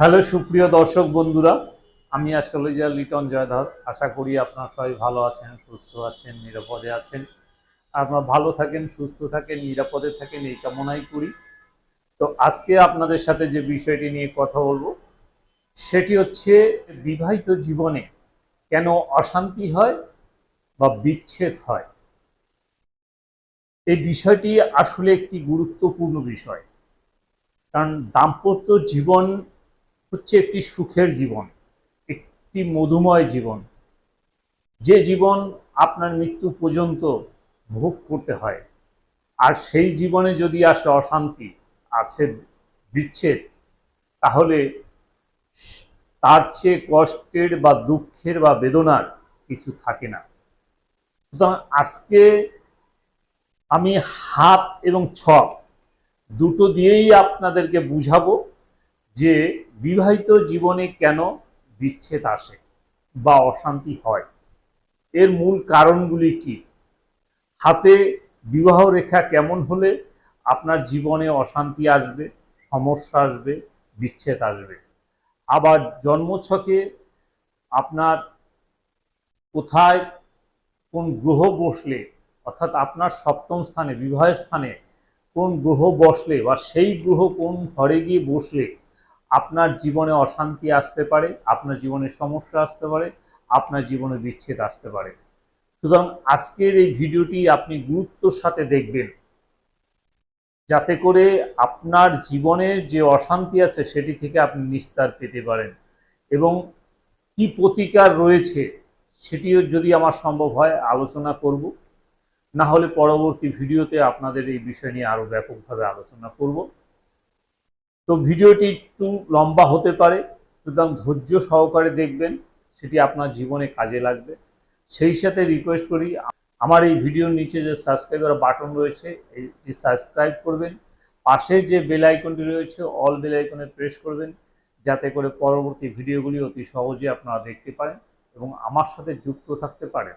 Hello, সুপ্রিয় দর্শক বন্ধুরা, আমি অ্যাস্ট্রোলজার লিটন জয়ধর। আশা করি আপনারা সবাই ভালো আছেন, সুস্থ আছেন, নিরাপদে আছেন। আপনারা ভালো থাকেন, সুস্থ থাকেন, নিরাপদে থাকেন, এই কামনাই করি। তো আজকে আপনাদের সাথে যে বিষয়টি নিয়ে কথা বলব, সেটি হচ্ছে বিবাহিত জীবনে কেন অশান্তি হয় বা বিচ্ছেদ হয়? এই বিষয়টি আসলে একটি গুরুত্বপূর্ণ বিষয়। কারণ দাম্পত্য জীবন হচ্ছে একটি সুখের জীবন, একটি মধুময় জীবন। যে জীবন আপনার মৃত্যু পর্যন্ত ভোগ করতে হয়, আর সেই জীবনে যদি আসে অশান্তি, আছে বিচ্ছেদ, তাহলে তার চেয়ে কষ্টের বা দুঃখের বা বেদনার কিছু থাকে না। সুতরাং আজকে আমি হাত এবং ছক দুটো দিয়েই আপনাদেরকে বুঝাবো। যে বিবাহিত জীবনে কেন বিচ্ছেদ আসে বা অশান্তি হয়? এর মূল কারণগুলি কি? হাতে বিবাহ রেখা কেমন হলে আপনার জীবনে অশান্তি আসবে, সমস্যা আসবে, বিচ্ছেদ আসবে? আবার জন্মছকে আপনার কোথায়, কোন গ্রহ বসলে, অর্থাৎ আপনার সপ্তম স্থানে, বিবাহের স্থানে কোন গ্রহ বসলে বা সেই গ্রহ কোন ঘরে গিয়ে বসলে আপনার জীবনে অশান্তি আসতে পারে, আপনার জীবনে সমস্যা আসতে পারে, আপনার জীবনে বিচ্ছেদ আসতে পারে। সুতরাং আজকের এই ভিডিওটি আপনি গুরুত্বর সাথে দেখবেন। যাতে করে আপনার জীবনের যে অশান্তি আছে সেটি থেকে আপনি নিস্তার পেতে পারেন এবং কি প্রতিকার রয়েছে সেটিও যদি আমার সম্ভব হয় আলোচনা করব। না হলে পরবর্তী ভিডিওতে আপনাদের এই বিষয় নিয়ে আরও ব্যাপকভাবে আলোচনা করব। তো ভিডিওটি একটু লম্বা হতে পারে, সুতরাং ধৈর্য সহকারে দেখবেন, সেটি আপনার জীবনে কাজে লাগবে। সেই সাথে রিকোয়েস্ট করি, আমার এই ভিডিওর নিচে যে সাবস্ক্রাইবার বাটন রয়েছে এইটি সাবস্ক্রাইব করবেন। পাশে যে বেল আইকনটি রয়েছে অল বেল আইকনে প্রেস করবেন, যাতে করে পরবর্তী ভিডিওগুলি অতি সহজে আপনারা দেখতে পারেন এবং আমার সাথে যুক্ত থাকতে পারেন।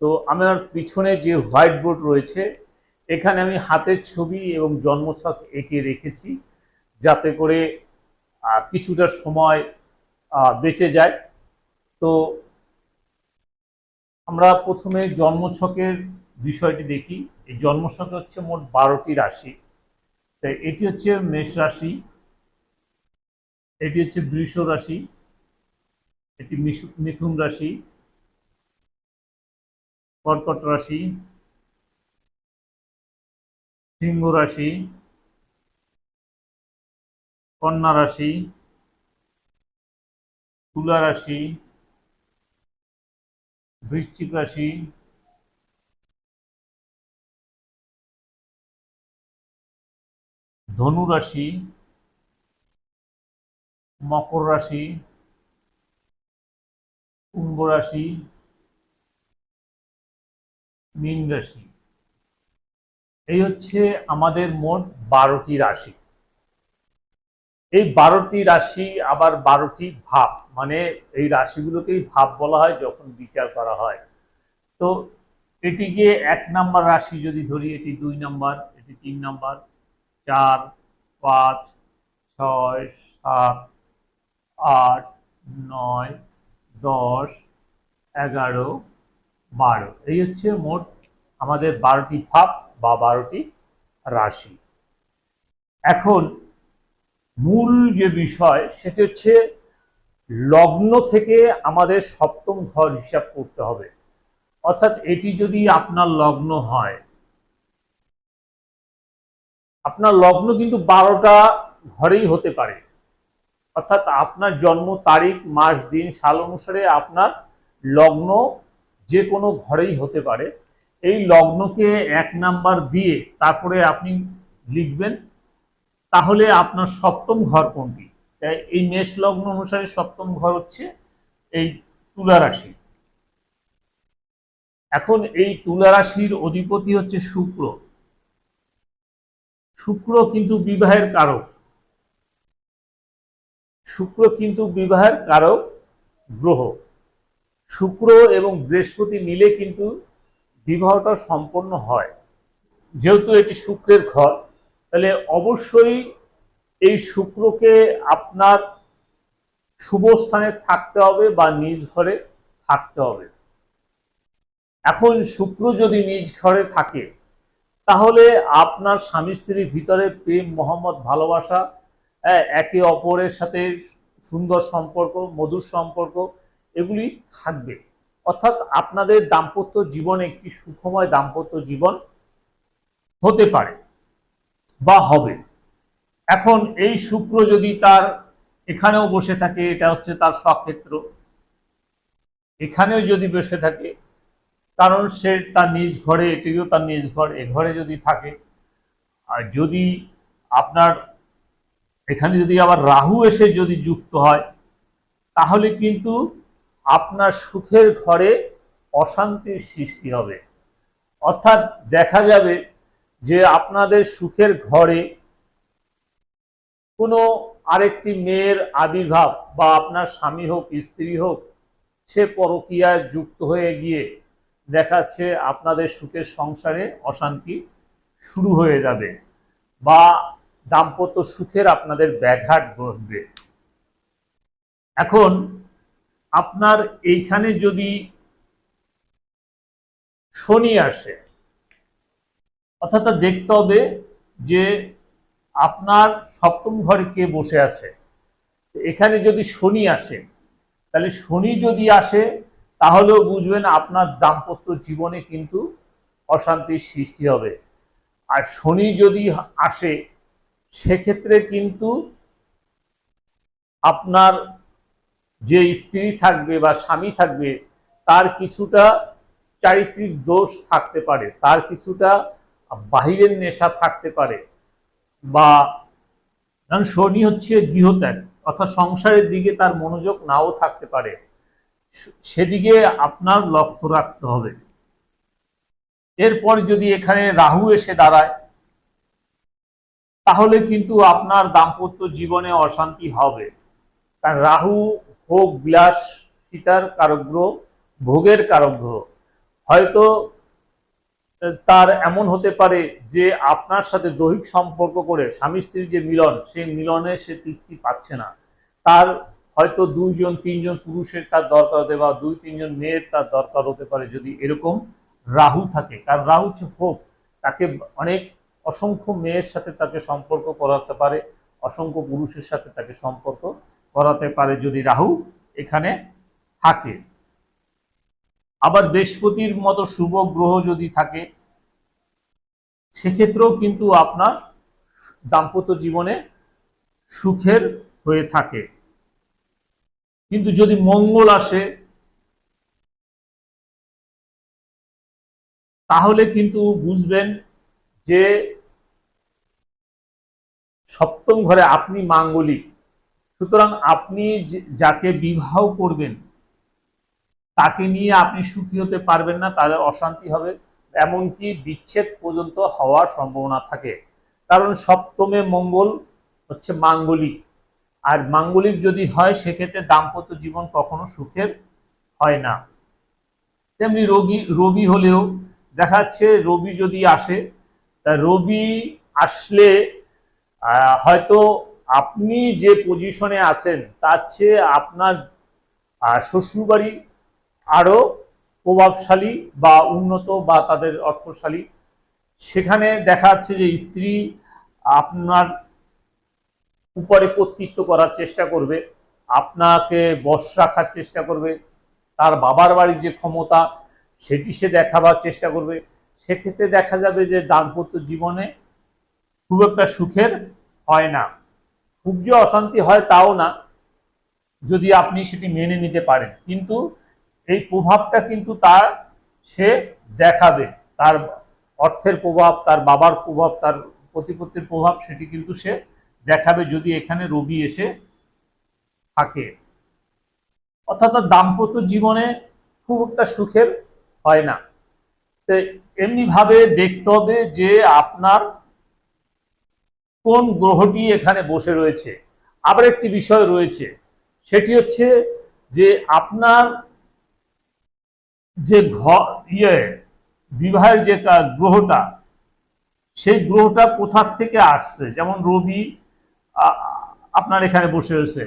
তো আমার পিছনে যে হোয়াইট বোর্ড রয়েছে এখানে আমি হাতের ছবি এবং জন্মছক এঁকে রেখেছি যাতে করে কিছুটা সময় বেঁচে যায়। তো আমরা প্রথমে জন্মছকের বিষয়টি দেখি। এই জন্মছকে হচ্ছে মোট বারোটি রাশি। তাই এটি হচ্ছে মেষ রাশি, এটি হচ্ছে বৃষ রাশি, এটি মিথুন রাশি, কর্কট রাশি সিংহ রাশি, কন্যা রাশি, তুলা রাশি, বৃশ্চিক রাশি, ধনু রাশি, মকর রাশি, কুম্ভ রাশি, মীন রাশি। এই হচ্ছে আমাদের মোট বারোটি রাশি। এই বারোটি রাশি আবার বারোটি ভাব মানে এই রাশিগুলোকেই ভাব বলা হয় যখন বিচার করা হয়। তো এটিকে এক নাম্বার রাশি যদি ধরি, এটি দুই নাম্বার, এটি তিন নাম্বার, চার, পাঁচ, ছয়, সাত, আট, নয়, দশ, এগারো, বারো। এই হচ্ছে মোট আমাদের বারোটি ভাব। বা বারোটি রাশি। এখন মূল যে বিষয়, সেটা হচ্ছে লগ্ন থেকে আমাদের সপ্তম ঘর হিসাব করতে হবে। অর্থাৎ এটি যদি আপনার লগ্ন হয়, আপনার লগ্ন কিন্তু বারোটা ঘরেই হতে পারে। অর্থাৎ আপনার জন্ম তারিখ, মাস, দিন, সাল অনুসারে আপনার লগ্ন যে কোনো ঘরেই হতে পারে। এই লগ্নকে এক নাম্বার দিয়ে তারপরে আপনি লিখবেন, তাহলে আপনার সপ্তম ঘর কোনটি? এই মেষ লগ্ন অনুসারে সপ্তম ঘর হচ্ছে এই তুলা রাশি। এখন এই তুলা রাশির অধিপতি হচ্ছে শুক্র। শুক্র কিন্তু বিবাহের কারক। শুক্র কিন্তু বিবাহের কারক গ্রহ। শুক্র এবং বৃহস্পতি মিলে কিন্তু বিবাহটা সম্পন্ন হয়। যেহেতু এটি শুক্রের ঘর তাহলে অবশ্যই এই শুক্রকে আপনার শুভ স্থানে থাকতে হবে বা নিজ ঘরে থাকতে হবে। এখন শুক্র যদি নিজ ঘরে থাকে তাহলে আপনার স্বামী স্ত্রীর ভিতরে প্রেম মোহাম্মদ ভালোবাসা হ্যাঁ, একে অপরের সাথে সুন্দর সম্পর্ক মধুর সম্পর্ক এগুলি থাকবে। অর্থাৎ আপনাদের দাম্পত্য জীবন একটি সুখময় দাম্পত্য জীবন হতে পারে বা হবে। এখন এই শুক্র যদি তার এখানেও বসে থাকে, এটা হচ্ছে তার স্বক্ষেত্র এখানেও যদি বসে থাকে, কারণ সে তার নিজ ঘরে, এটিও তার নিজ ঘর, এ ঘরে যদি থাকে, আর যদি আপনার এখানে যদি আবার রাহু এসে যদি যুক্ত হয়, তাহলে কিন্তু আপনার সুখের ঘরে অশান্তির সৃষ্টি হবে। অর্থাৎ দেখা যাবে যে আপনাদের সুখের ঘরে কোনো আরেকটি মেয়ের আবির্ভাব বা আপনার স্বামী হোক, স্ত্রী হোক, সে পরকীয়ায় যুক্ত হয়ে গিয়ে দেখাচ্ছে আপনাদের সুখের সংসারে অশান্তি শুরু হয়ে যাবে বা দাম্পত্য সুখের আপনাদের ব্যাঘাত ঘটবে। এখন আপনার এইখানে যদি শনি আসে, অর্থাৎ দেখতে হবে যে আপনার সপ্তম ঘরে কে বসে আছে। এখানে যদি শনি আসে, তাহলে শনি যদি আসে, তাহলেও বুঝবেন আপনার দাম্পত্য জীবনে কিন্তু অশান্তির সৃষ্টি হবে। আর শনি যদি আসে, সেক্ষেত্রে কিন্তু আপনার যে স্ত্রী থাকবে বা স্বামী থাকবে, তার কিছুটা চারিত্রিক দোষ থাকতে পারে, তার কিছুটা বাহিরের নেশা থাকতে পারে বা কারণ শনি হচ্ছে গৃহত্যাগ, অর্থাৎ সংসারের দিকে তার মনোযোগ নাও থাকতে পারে। সেদিকে আপনার লক্ষ্য রাখতে হবে। এরপর যদি এখানে রাহু এসে দাঁড়ায়, তাহলে কিন্তু আপনার দাম্পত্য জীবনে অশান্তি হবে। কারণ রাহু ভোগ বিলাস সীতার কারগ্রহ, ভোগের কারগ্রহ। হয়তো তার এমন হতে পারে যে আপনার সাথে দৈহিক সম্পর্ক করে স্বামী স্ত্রীর যে মিলন, সেই মিলনে সে তৃপ্তি পাচ্ছে না। তার হয়তো দুইজন, তিনজন পুরুষের তার দরকার হতে বা দুই, তিনজন মেয়ের তার দরকার হতে পারে যদি এরকম রাহু থাকে। কারণ রাহু হচ্ছে ভোগ। তাকে অনেক অসংখ্য মেয়ের সাথে তাকে সম্পর্ক করাতে পারে, অসংখ্য পুরুষের সাথে তাকে সম্পর্ক করাতে পারে যদি রাহু এখানে থাকে। আবার বৃহস্পতির মতো শুভ গ্রহ যদি থাকে, সেক্ষেত্রেও কিন্তু আপনার দাম্পত্য জীবনে সুখের হয়ে থাকে। কিন্তু যদি মঙ্গল আসে, তাহলে কিন্তু বুঝবেন যে সপ্তম ঘরে আপনি মাঙ্গলিক। সুতরাং আপনি যাকে বিবাহ করবেন, তাকে নিয়ে আপনি সুখী হতে পারবেন না, তাদের অশান্তি হবে, এমনকি বিচ্ছেদ পর্যন্ত হওয়ার সম্ভাবনা থাকে। কারণ সপ্তমে মঙ্গল হচ্ছে মাঙ্গলিক, আর মাঙ্গলিক যদি হয়, সেক্ষেত্রে দাম্পত্য জীবন কখনো সুখের হয় না। তেমনি রোগী রবি হলেও দেখা যাচ্ছে রবি যদি আসে, তা রবি আসলে হয়তো আপনি যে পজিশনে আছেন, তার চেয়ে আপনার শ্বশুরবাড়ি আরও প্রভাবশালী বা উন্নত বা তাদের অর্থশালী। সেখানে দেখা যাচ্ছে যে স্ত্রী আপনার উপরে কর্তৃত্ব করার চেষ্টা করবে, আপনাকে বশ রাখার চেষ্টা করবে, তার বাবার বাড়ির যে ক্ষমতা, সেটি সে দেখাবার চেষ্টা করবে। সেক্ষেত্রে দেখা যাবে যে দাম্পত্য জীবনে খুব একটা সুখের হয় না। খুব যে অশান্তি হয় তাও না, যদি আপনি সেটি মেনে নিতে পারেন। কিন্তু এই প্রভাবটা কিন্তু তার, সে দেখাবে। তার অর্থের প্রভাব, তার বাবার প্রভাব, তার প্রতিপত্তির প্রভাব, সেটি কিন্তু সে দেখাবে যদি এখানে রবি এসে থাকে। অর্থাৎ দাম্পত্য জীবনে খুব একটা সুখের হয় না। এমনিভাবে দেখতে হবে যে আপনার কোন গ্রহটি এখানে বসে রয়েছে? আবার একটি বিষয় রয়েছে, সেটি হচ্ছে যে আপনার যে ঘর ইয়ে বিবাহের যে গ্রহটা, সেই গ্রহটা কোথার থেকে আসছে? যেমন রবি আপনার এখানে বসে রয়েছে।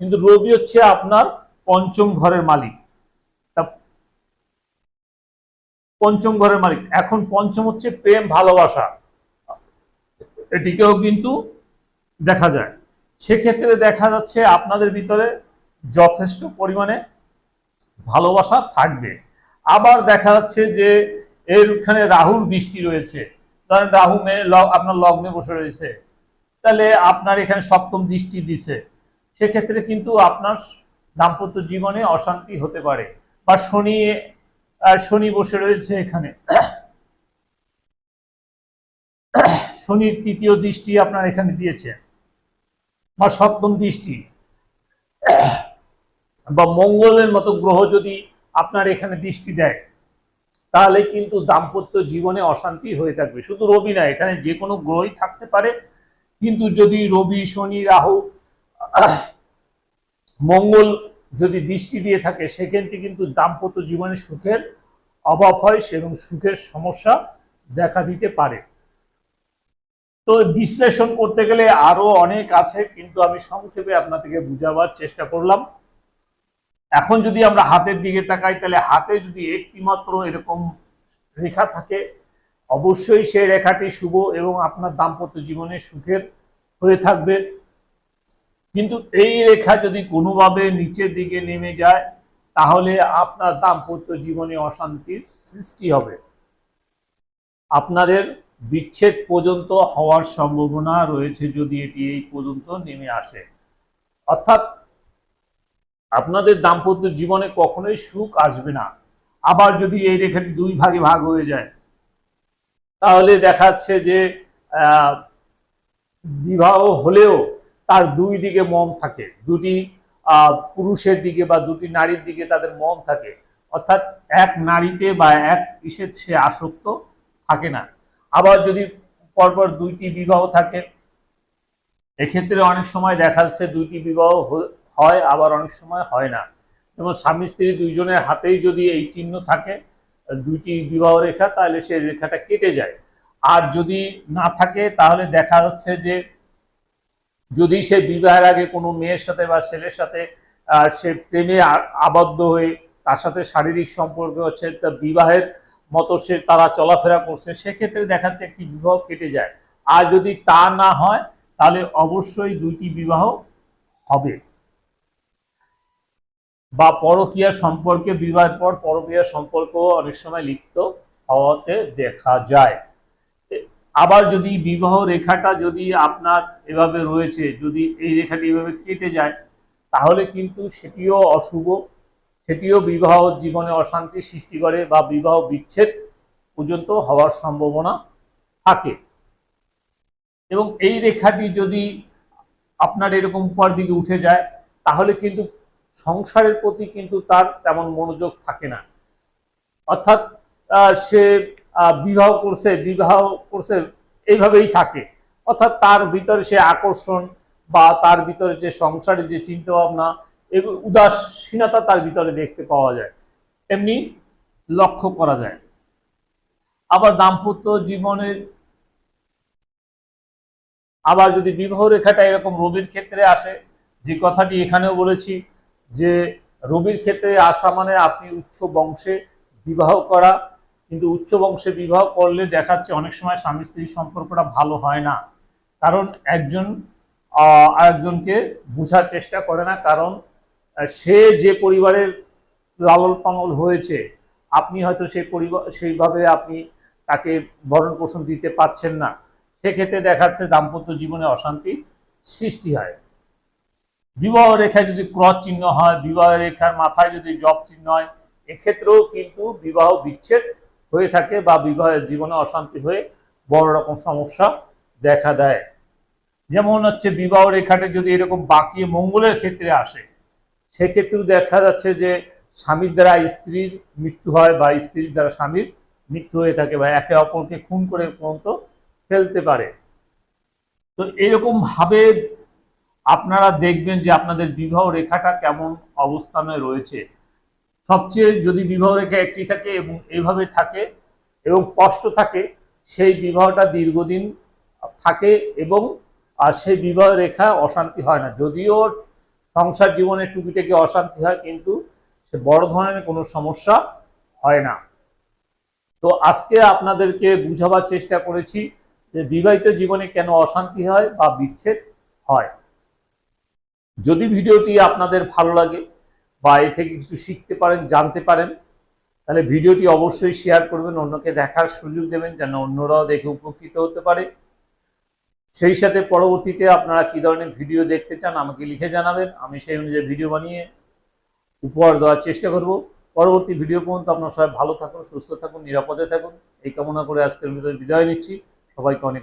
কিন্তু রবি হচ্ছে আপনার পঞ্চম ঘরের মালিক। পঞ্চম ঘরের মালিক। এখন পঞ্চম হচ্ছে প্রেম, ভালোবাসা। এটিকেও কিন্তু দেখা যায়। সেক্ষেত্রে দেখা যাচ্ছে আপনাদের ভিতরে যথেষ্ট পরিমাণে ভালোবাসা থাকবে। আবার দেখা যাচ্ছে যে এর এরখানে রাহুর দৃষ্টি রয়েছে। ধরেন রাহু আপনার লগ্নে বসে রয়েছে। তাহলে আপনার এখানে সপ্তম দৃষ্টি দিছে। সেক্ষেত্রে কিন্তু আপনার দাম্পত্য জীবনে অশান্তি হতে পারে। বা শনি শনি বসে রয়েছে এখানে। শনির তৃতীয় দৃষ্টি আপনার এখানে দিয়েছে। বা সপ্তম দৃষ্টি। বা মঙ্গলের মতো গ্রহ যদি আপনার এখানে দৃষ্টি দেয়, তাহলে কিন্তু দাম্পত্য জীবনে অশান্তি হয়ে থাকবে। শুধু রবি না, এখানে যে কোনো গ্রহই থাকতে পারে। কিন্তু যদি রবি, শনি, রাহু, মঙ্গল যদি দৃষ্টি দিয়ে থাকে, সেক্ষেত্রে কিন্তু দাম্পত্য জীবনে সুখের অভাব হয় এবং সুখের সমস্যা দেখা দিতে পারে। তো বিশ্লেষণ করতে গেলে আরও অনেক আছে, কিন্তু আমি সংক্ষেপে আপনাদেরকে বুঝাবার চেষ্টা করলাম। এখন যদি আমরা হাতের দিকে তাকাই, তাহলে হাতে যদি একটি মাত্র এরকম রেখা থাকে, অবশ্যই সেই রেখাটি শুভ এবং আপনার দাম্পত্য জীবনে সুখের হয়ে থাকবে। কিন্তু এই রেখা যদি কোনোভাবে নিচের দিকে নেমে যায়, তাহলে আপনার দাম্পত্য জীবনে অশান্তির সৃষ্টি হবে। আপনাদের বিচ্ছেদ পর্যন্ত হওয়ার সম্ভাবনা রয়েছে যদি এটি এই পর্যন্ত নেমে আসে। অর্থাৎ আপনাদের দাম্পত্য জীবনে কখনোই সুখ আসবে না। আবার যদি এই রেখাটি দুই ভাগে ভাগ হয়ে যায়, তাহলে দেখাচ্ছে যে বিবাহ হলেও তার দুই দিকে মন থাকে। দুটি পুরুষের দিকে বা দুটি নারীর দিকে তাদের মন থাকে। অর্থাৎ এক নারীতে বা এক ইসে সে আসক্ত থাকে না। আবার যদি পরপর দুইটি বিবাহ থাকে, এক্ষেত্রে অনেক সময় দেখা যাচ্ছে দুইটি বিবাহ হয়, আবার অনেক সময় হয় না। যেমন স্বামী স্ত্রী দুইজনের হাতেই যদি এই চিহ্ন থাকে, দুইটি বিবাহ রেখা, তাহলে সেই রেখাটা কেটে যায়। আর যদি না থাকে, তাহলে দেখা যাচ্ছে যে যদি সে বিবাহের আগে কোনো মেয়ের সাথে বা ছেলের সাথে সে প্রেমে আবদ্ধ হয়ে তার সাথে শারীরিক সম্পর্ক হচ্ছে, তা বিবাহের মতো সে তারা চলাফেরা করছে, সেক্ষেত্রে দেখাচ্ছে একটি বিবাহ কেটে যায়। আর যদি তা না হয়, তাহলে অবশ্যই দুইটি বিবাহ হবে। বা পরকীয়া সম্পর্কে, বিবাহের পর পরকীয়া সম্পর্ক অনেক সময় লিপ্ত হওয়াতে দেখা যায়। আবার যদি বিবাহ রেখাটা যদি আপনার এভাবে রয়েছে, যদি এই রেখাটি এভাবে কেটে যায়, তাহলে কিন্তু সেটিও অশুভ। সেটিও বিবাহ জীবনে অশান্তি সৃষ্টি করে বা বিবাহ বিচ্ছেদ পর্যন্ত হওয়ার সম্ভাবনা থাকে। এবং এই রেখাটি যদি আপনার এরকম উপর দিকে উঠে যায়, তাহলে কিন্তু সংসারের প্রতি কিন্তু তার তেমন মনোযোগ থাকে না। অর্থাৎ সে বিবাহ করছে বিবাহ করছে এইভাবেই থাকে। অর্থাৎ তার ভিতরে সে আকর্ষণ বা তার ভিতরে যে সংসারের যে চিন্তা ভাবনা এগুলো উদাসীনতা তার ভিতরে দেখতে পাওয়া যায়। এমনি লক্ষ্য করা যায়। আবার দাম্পত্য জীবনের আবার যদি বিবাহ রেখাটা এরকম রবির ক্ষেত্রে আসে, যে কথাটি এখানেও বলেছি যে রবির ক্ষেত্রে আসা মানে আপনি উচ্চ বংশে বিবাহ করা, কিন্তু উচ্চ বংশে বিবাহ করলে দেখাচ্ছে অনেক সময় স্বামী স্ত্রীর সম্পর্কটা ভালো হয় না। কারণ একজন আরেকজনকে বোঝার চেষ্টা করে না, কারণ সে যে পরিবারের লালন পালন হয়েছে, আপনি হয়তো সেই পরিবার সেইভাবে আপনি তাকে ভরণ পোষণ দিতে পারছেন না। সেক্ষেত্রে দেখাচ্ছে দাম্পত্য জীবনে অশান্তি সৃষ্টি হয়। বিবাহ রেখায় যদি ক্রস চিহ্ন হয়, বিবাহ রেখার মাথায় যদি জব চিহ্ন হয়, এক্ষেত্রেও কিন্তু বিবাহ বিচ্ছেদ হয়ে থাকে বা বিবাহের জীবনে অশান্তি হয়ে বড় রকম সমস্যা দেখা দেয়। যেমন হচ্ছে বিবাহ রেখাটা যদি এরকম বাঁকিয়ে মঙ্গলের ক্ষেত্রে আসে সেক্ষেত্রেও দেখা যাচ্ছে যে স্বামীর দ্বারা স্ত্রীর মৃত্যু হয় বা স্ত্রীর দ্বারা স্বামীর মৃত্যু হয়ে থাকে বা একে অপরকে খুন করে পর্যন্ত ফেলতে পারে। তো এরকম ভাবে আপনারা দেখবেন যে আপনাদের বিবাহ রেখাটা কেমন অবস্থানে রয়েছে। সবচেয়ে যদি বিবাহ রেখা একটি থাকে এবং এইভাবে থাকে এবং স্পষ্ট থাকে, সেই বিবাহটা দীর্ঘদিন থাকে এবং আর সেই বিবাহ রেখা অশান্তি হয় না। যদিও সংসার জীবনে টুকিটাকি অশান্তি হয়, কিন্তু সে বড় ধরনের কোনো সমস্যা হয় না। তো আজকে আপনাদেরকে বুঝাবার চেষ্টা করেছি যে বিবাহিত জীবনে কেন অশান্তি হয় বা বিচ্ছেদ হয়। যদি ভিডিওটি আপনাদের ভালো লাগে বা এ থেকে কিছু শিখতে পারেন, জানতে পারেন, তাহলে ভিডিওটি অবশ্যই শেয়ার করবেন, অন্যকে দেখার সুযোগ দেবেন যেন অন্যরাও দেখে উপকৃত হতে পারে। সেই সাথে পরবর্তীতে আপনারা কি ধরনের ভিডিও দেখতে চান আমাকে লিখে জানাবেন। আমি সেই অনুযায়ী ভিডিও বানিয়ে উপহার দেওয়ার চেষ্টা করব। পরবর্তী ভিডিও পর্যন্ত আপনারা সবাই ভালো থাকুন, সুস্থ থাকুন, নিরাপদে থাকুন। এই কামনা করে আজকের ভিডিও বিদায় নিচ্ছি। সবাইকে অনেক